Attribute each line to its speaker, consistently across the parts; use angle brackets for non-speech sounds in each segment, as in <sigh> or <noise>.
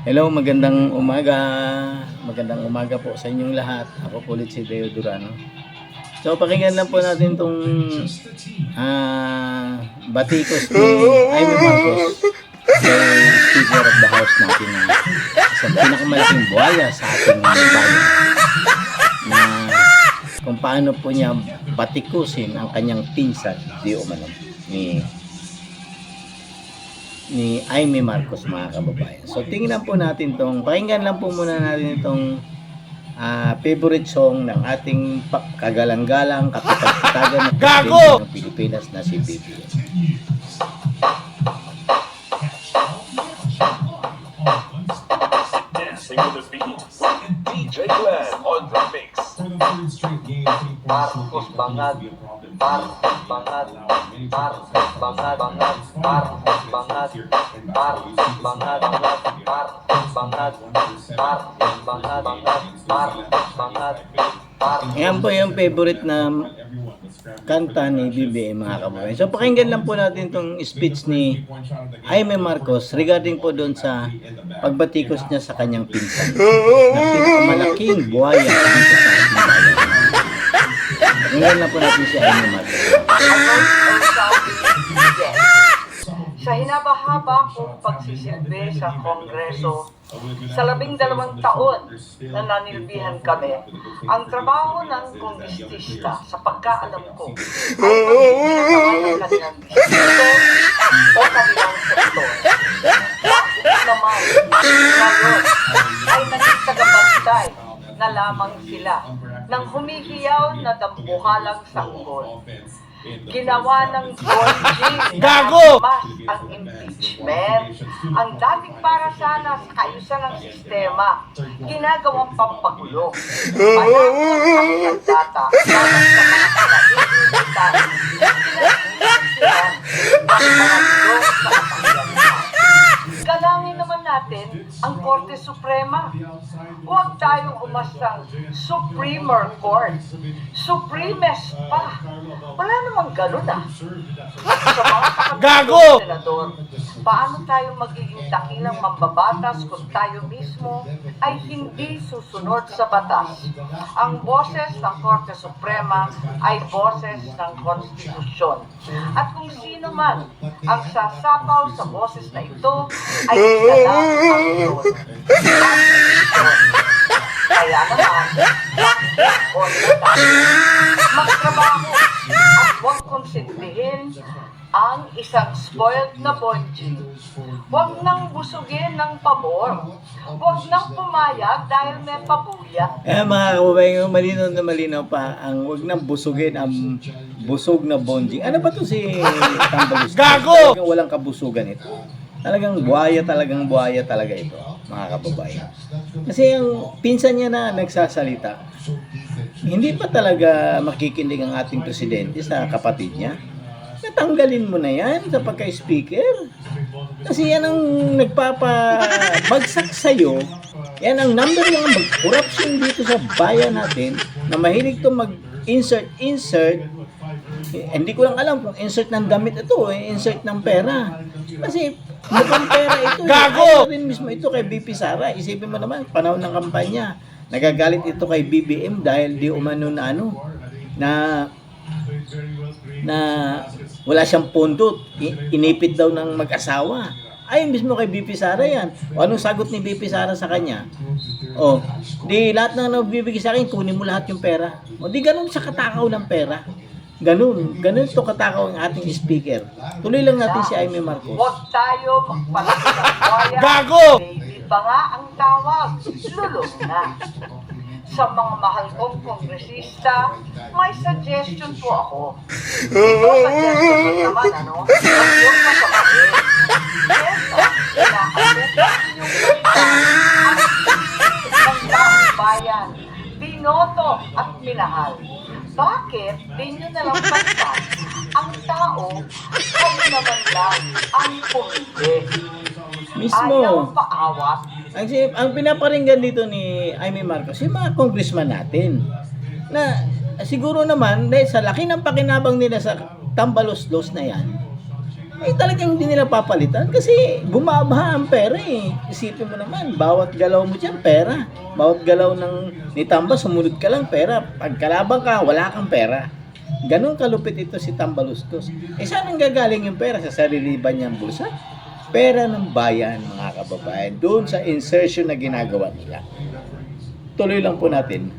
Speaker 1: Hello, magandang umaga. Magandang umaga po sa inyong lahat. Ako po ulit si Deo Durano. So, pakinggan lang po natin itong ah batikos ni Jaime Marcos. So, Speaker of the House natin na isang pinakamalaking buhaya sa ating bayan na kung paano po niya batikusin ang kanyang pinsan, di umano, ni ni Aimee Marcos mga kababayan. So tingnan po natin tong, pakinggan lang po muna natin itong ah, favorite song ng ating kagalang-galang
Speaker 2: Gago!
Speaker 1: presidente ng Pilipinas na si BBM.
Speaker 3: Dancing with the beat. DJ Glenn on the mix.
Speaker 4: Marcos Bangag, Marcos Bangag, Marcos Bangag, Bangag, Marcos Bangag, Marcos Bangag, Marcos Bangag, Marcos Bangag, Marcos Bangag, Marcos
Speaker 1: Ayan po yung favorite na kanta ni BBM mga kababayan. So pakinggan lang po natin itong speech ni Jaime Marcos regarding po doon sa pagbatikos niya sa kanyang pinsan. Na pinakamalaking buhaya dito sa ating bayan. Pakinggan lang po natin si Jaime Marcos.
Speaker 4: Sa hinabahaba kong pagsisilbi sa Kongreso, sa labing dalawang taon na nanilbihan kami, ang trabaho ng kongresista sa pagkaalam ko ay kanilang distrito o kanilang sektor. Bakit naman ngayon ay naging tagabantay na lamang sila ng humihiyaw na dambuhalang sanggol. Ginawa ng Georgie <laughs>
Speaker 2: Gago!
Speaker 4: mas ang impeachment. Ang dating para sana sa kaayusan ng sistema, ginagawang pampagulo. Mayroon ang. Galangin naman natin ang Korte Suprema. Huwag tayong umasang Supremer Court. Supremes pa. Wala namang ganun ah. <laughs>
Speaker 2: Gago!
Speaker 4: senador, paano tayo magiging dakilang mambabatas kung tayo mismo ay hindi susunod sa batas? Ang boses ng Korte Suprema ay boses ng konstitusyon. At kung sino man ang sasapaw sa boses na ito ay isa lang ang yun. Kaya naman. Magtrabaho at huwag konsintihin ang isang spoiled na bonji. Huwag nang busugin ng pabor. Huwag nang pumayag dahil may pabuya.
Speaker 1: Eh mga kababayan, malinaw na malinaw pa ang wag nang busugin ang busog na bonjing. Ano ba to si Tambalis?
Speaker 2: Gago!
Speaker 1: Walang kabusugan ito. Talagang buhaya, talagang buhaya talaga ito, mga kababayan. Kasi yung pinsan niya na nagsasalita, hindi pa talaga makikinig ang ating presidente sa kapatid niya. Natanggalin mo na yan sa pagka-speaker. Kasi yan ang nagpapabagsak sa'yo. Yan ang number one mag-corruption dito sa bayan natin na mahilig to mag-insert, insert. Eh, hindi ko lang alam kung insert ng damit ito o insert ng pera. Kasi mukhang pera ito. eh. <laughs>
Speaker 2: Gago!
Speaker 1: Rin mismo ito kay BP Sara. Isipin mo naman, panahon ng kampanya. Nagagalit ito kay BBM dahil di umano na ano, na na wala siyang pondo, inipit daw ng mag-asawa. Ay, mismo kay BP Sara yan. O anong sagot ni BP Sara sa kanya? O, di lahat ng nagbibigay sa akin, kunin mo lahat yung pera. O di ganun siya katakaw ng pera. Ganun, ganun to katakaw ang ating speaker. Tuloy lang natin si Aimee Marcos.
Speaker 4: Huwag tayo <laughs> buhaya.
Speaker 2: Gago!
Speaker 4: Baby pa nga ang tawag. Lulong na. Sa mga mahal kong kongresista, may suggestion po ako. Ito suggestion ko naman, ano? Huwag. Yes, ah, inaabot yung salita. Ang pili ng taong bayan. Binoto at minahal. Bakit di nyo nalang pansin ang tao kayo naman lang ang pumili?
Speaker 1: Mismo.
Speaker 4: Ayaw paawat.
Speaker 1: Ang, ang pinaparinggan dito ni Aimee Marcos, yung mga congressman natin, na siguro naman, dahil sa laki ng pakinabang nila sa tambalos-los na yan, eh talagang hindi nila papalitan kasi bumabaha ang pera eh. Isipin mo naman, bawat galaw mo dyan, pera. Bawat galaw ng ni Tamba, sumunod ka lang, pera. Pag kalaban ka, wala kang pera. Ganon kalupit ito si Tambalustos. Eh saan ang gagaling yung pera? Sa sarili ba niyang bulsa? Pera ng bayan, mga kababayan. Doon sa insertion na ginagawa nila. Tuloy lang po natin.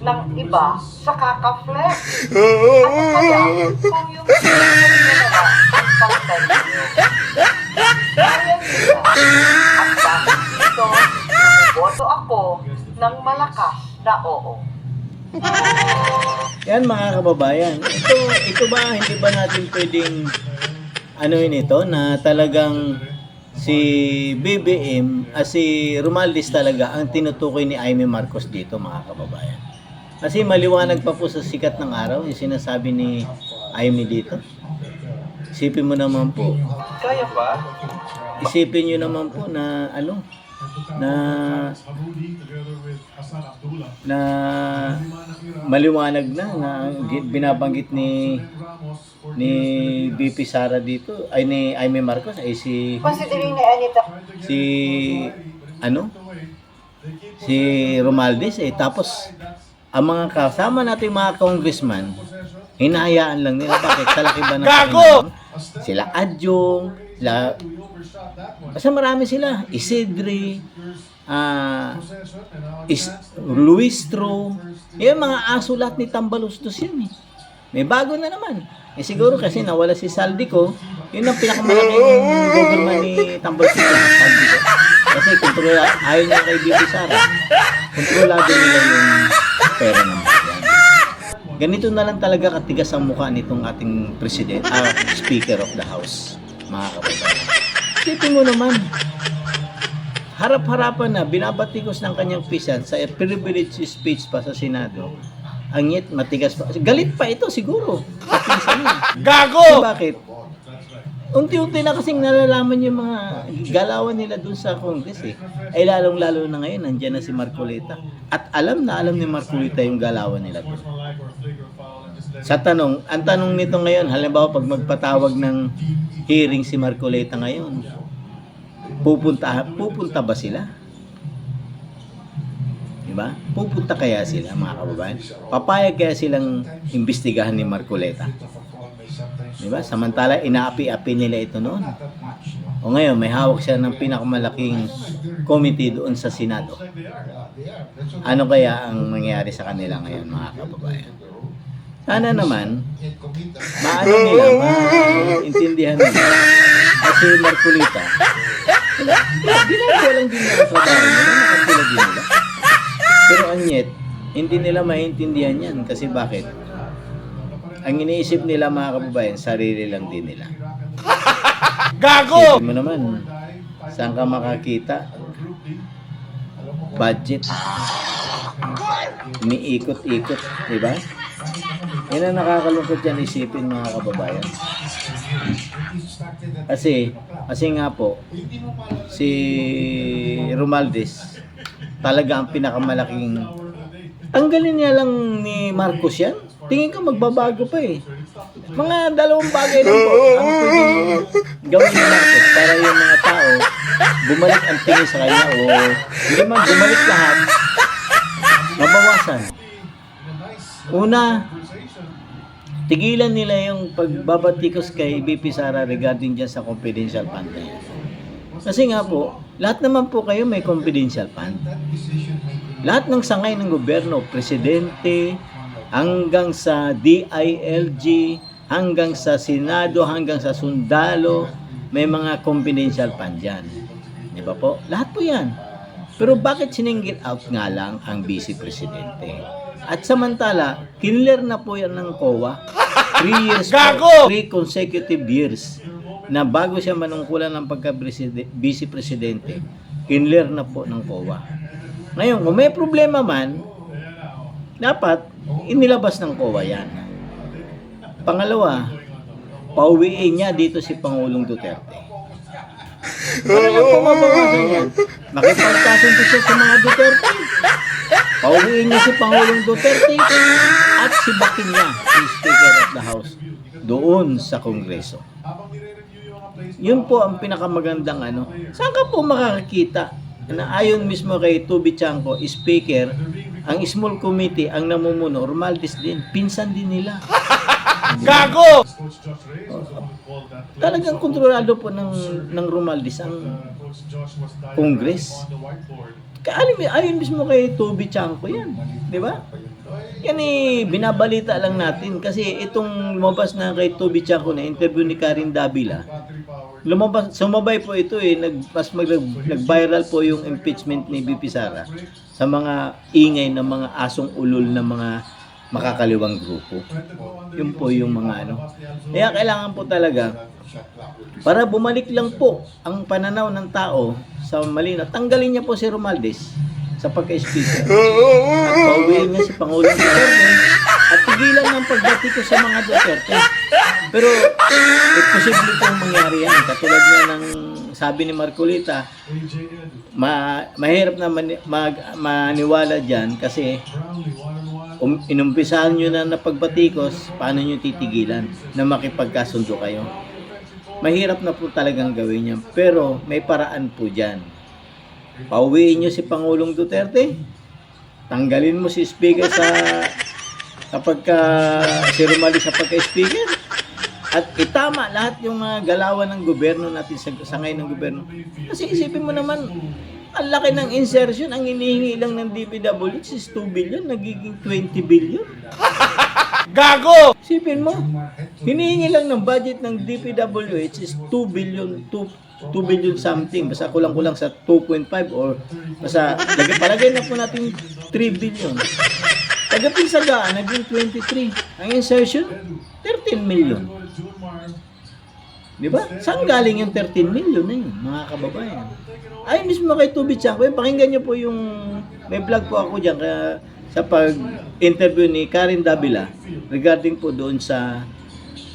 Speaker 4: ng iba sa kaka-flex. Ano kaya kung yung? Kaya nila. At dahil dito, boto ako ng malakas na oo.
Speaker 1: Yan mga kababayan. Ito, ito ba, hindi ba natin pwedeng ano yun ito, na talagang si BBM, ah, si Romaldis talaga ang tinutukoy ni Aimee Marcos dito mga kababayan. Kasi maliwanag pa po sa sikat ng araw yung sinasabi ni Aimee dito. Isipin mo naman po,
Speaker 3: Kaya ba?
Speaker 1: isipin nyo naman po na ano, na na maliwanag na na gi- binabanggit ni ni BP Sara dito. Ay ni Aimee Marcos ay si
Speaker 4: Considering na Anita
Speaker 1: si ano? Si Romaldes eh tapos ang mga kasama nating mga congressman hinahayaan lang nila. Bakit? Sa laki ba ng pakinabang? sila Adjong sila basta marami sila. Isidri ah is Luis Tro. Yung mga aso lahat ni Tambalustos yan eh. May bago na naman. Eh siguro kasi nawala si Saldico yun ang pinakamalaking government ni Tambalustos Saldico kasi kontrol ayaw niya kay Bibi Sara. Kontrolado nila yung pera ng ganito na lang talaga katigas ang mukha nitong ating president, ah, speaker of the house, mga kababayan. Isipin mo naman, harap-harapan na, binabatikos ng kanyang pisan sa privilege speech pa sa Senado, ang yet matigas pa. Galit pa ito siguro. <laughs> Gago! Bakit? Unti-unti na kasing nalalaman yung mga galawan nila dun sa Congress eh. Ay lalong-lalo na ngayon, nandyan na si Marcoleta. At alam na alam ni Marcoleta yung galawan nila dun. Sa tanong, ang tanong nito ngayon, halimbawa pag magpatawag ng hearing si Marcoleta ngayon, pupunta pupunta ba sila? Diba? Pupunta kaya sila mga kababayan? Papayag kaya silang imbestigahan ni Marcoleta? Diba? Samantala, inaapi-api nila ito noon. O ngayon, may hawak siya ng pinakamalaking committee doon sa Senado. Ano kaya ang mangyayari sa kanila ngayon, mga kababayan? Sana naman, maano nila, maintindihan nila. Kasi Marcolita, ginagawa lang din nila sa nakatulad din nila. Pero ang yet, hindi nila maintindihan yan. Kasi bakit? Ang iniisip nila mga kababayan, sarili lang din nila. Gago! mo naman, saan ka makakita? Budget. Umiikot-ikot, di ba? Yan ang nakakalungkot yan isipin mga kababayan. Kasi, kasi nga po, si Romaldes, talaga ang pinakamalaking tanggalin niya lang ni Marcos yan. Tingin ko magbabago pa eh. Mga dalawang bagay lang po ang pwedeng gawin ni Marcos para yung mga tao bumalik ang tingin sa kanya o hindi man bumalik lahat mabawasan. Una, tigilan nila yung pagbabatikos kay BP Sara regarding dyan sa confidential fund na yan. Kasi nga po, lahat naman po kayo may confidential fund. Lahat ng sangay ng gobyerno, presidente, hanggang sa DILG, hanggang sa Senado, hanggang sa sundalo, may mga confidential fund dyan. Di ba po? Lahat po yan. Pero bakit siningit out nga lang ang vice presidente? At samantala, kinler na po yan ng COA. 3 <laughs> years po, 3 consecutive years na bago siya manungkulan ng pagka-vice presidente, kinler na po ng COA. Ngayon, kung may problema man, dapat inilabas ng COA yan. Pangalawa, pauwiin niya dito si Pangulong Duterte. Para lang po mabawasan yan. Makipagkasundo siya sa mga Duterte. Pauwiin niya si Pangulong Duterte at si Bakin niya, si Speaker of the House, doon sa Kongreso. Yun po ang pinakamagandang ano. Saan ka po makakakita na ayon mismo kay Tubi Chanko, speaker, ang small committee, ang namumuno, Romaldes din, pinsan din nila. <laughs>
Speaker 2: Gago!
Speaker 1: Talagang kontrolado po ng, ng Romaldes ang Congress. Kaalim, ayon mismo kay Tubi Chanko yan. Di ba? Yan eh, binabalita lang natin kasi itong lumabas na kay Toby Chanko na interview ni Karin Davila, lumabas, sumabay po ito eh, nag, mas mag, nag-viral po yung impeachment ni BP Sara sa mga ingay ng mga asong ulol ng mga makakaliwang grupo. Yun po yung mga ano. Kaya kailangan po talaga para bumalik lang po ang pananaw ng tao sa malinaw. Tanggalin niya po si Romaldes sa pagka-speaker. At pauwiin niya si Pangulong Duterte at tigilan ng pagbati ko sa mga Duterte. Pero eh, posible pong mangyari yan. Katulad nga ng sabi ni Marcolita, ma mahirap na mani- mag- maniwala dyan kasi um, inumpisahan nyo na napagbatikos, paano nyo titigilan na makipagkasundo kayo? Mahirap na po talagang gawin yan. Pero may paraan po dyan. Pauwiin nyo si Pangulong Duterte. Tanggalin mo si Speaker sa kapag ka si Romali sa pagka-speaker. At itama lahat yung mga galawan ng gobyerno natin sa, sa ngayon ng gobyerno. Kasi isipin mo naman, ang laki ng insertion, ang inihingi lang ng DPWH is 2 billion, nagiging 20 billion. <laughs>
Speaker 2: Gago!
Speaker 1: Isipin mo, hinihingi lang ng budget ng DPWH is 2 billion, 2, 2 billion something. Basta kulang-kulang sa 2.5 or basta lagay, palagay na po natin 3 billion. Tagapisagaan, naging 23. Ang insertion, 13 million. Di ba? Saan galing yung 13 million na yun, mga kababayan? Ay, mismo kay Tubi Chanko, eh, pakinggan niyo po yung, may vlog po ako dyan, kaya sa pag-interview ni Karen Davila regarding po doon sa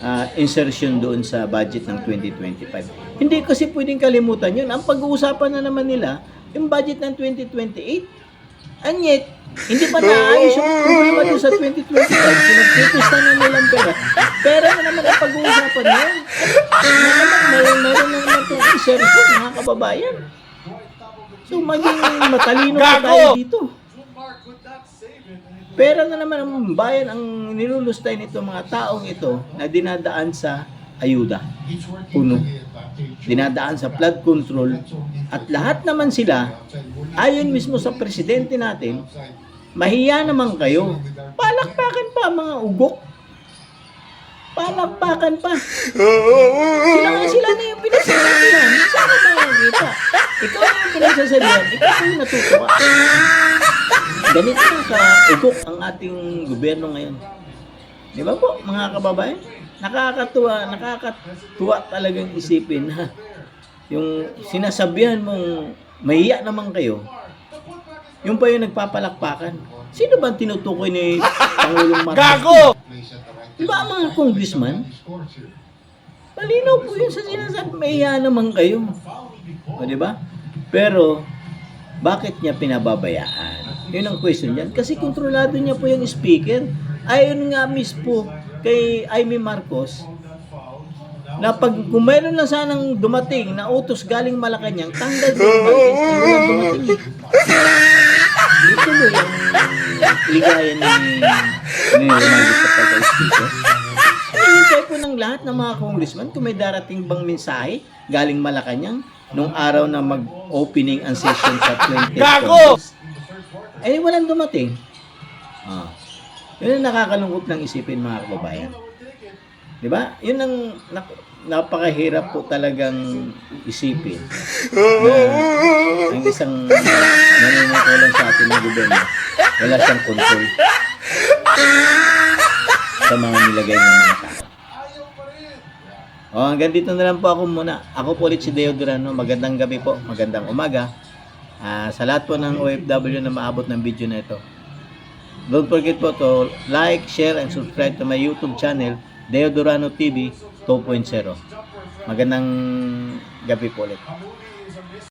Speaker 1: ah, insertion doon sa budget ng 2025. Hindi kasi pwedeng kalimutan yun. Ang pag-uusapan na naman nila, yung budget ng 2028. And yet, hindi pa naayos yung problema doon sa 2025. Pinagpipista na nilang pera. Pera na naman ang pag-uusapan yun. Na naman, meron, meron na naman itong insertion, mga kababayan. So, maging matalino na
Speaker 2: Gago!
Speaker 1: tayo dito. Pera na naman ang bayan ang nilulustay nito mga taong ito na dinadaan sa ayuda. Puno. Dinadaan sa flood control. At lahat naman sila, ayon mismo sa presidente natin, mahiya naman kayo. Palakpakan pa mga ugok. Palakpakan pa. Sila nga sila na yung pinagsasabihan. Sana makakita. Ikaw na yung pinagsasabihan. Ikaw na yung natutuwa. Ganito ang ka-ugok ang ating gobyerno ngayon. Di ba po, mga kababayan? Nakakatuwa, nakakatuwa talagang isipin na yung sinasabihan mong mahiya naman kayo, yung pa yung nagpapalakpakan. Sino ba ang tinutukoy ni Pangulong Marcos?
Speaker 2: Gago!
Speaker 1: Di ba ang mga congressman? Malinaw po yun sa sinasabi, mahiya naman kayo. O, di ba? Pero, bakit niya pinababayaan? Yun ang question niyan. Kasi kontrolado niya po yung speaker. Ayon nga mismo kay Amy Marcos, na pag kung meron lang sanang dumating na utos galing Malacanang, tanggal <laughs> na walang dumating. Eh. Dito mo yung ligaya ni, ni Ronaldo sa pagka-speaker. Hinihintay po ng lahat ng mga congressman kung may darating bang mensahe galing Malacanang nung araw na mag-opening ang session sa 20th
Speaker 2: Gago!
Speaker 1: Congress. Eh, walang dumating. Ah. Yun ang nakakalungkot ng isipin mga kababayan. Di ba? Yun ang nak- napakahirap po talagang isipin. Na ang isang ng gobyerno, wala siyang control sa mga nilagay ng mga tao. Oh, hanggang dito na lang po ako muna. Ako po ulit si Deo Durano. Magandang gabi po. Magandang umaga. Ah, sa lahat po ng OFW na maabot ng video na ito. Don't forget po to like, share, and subscribe to my YouTube channel, Deo Durano TV 2.0. Magandang gabi po ulit.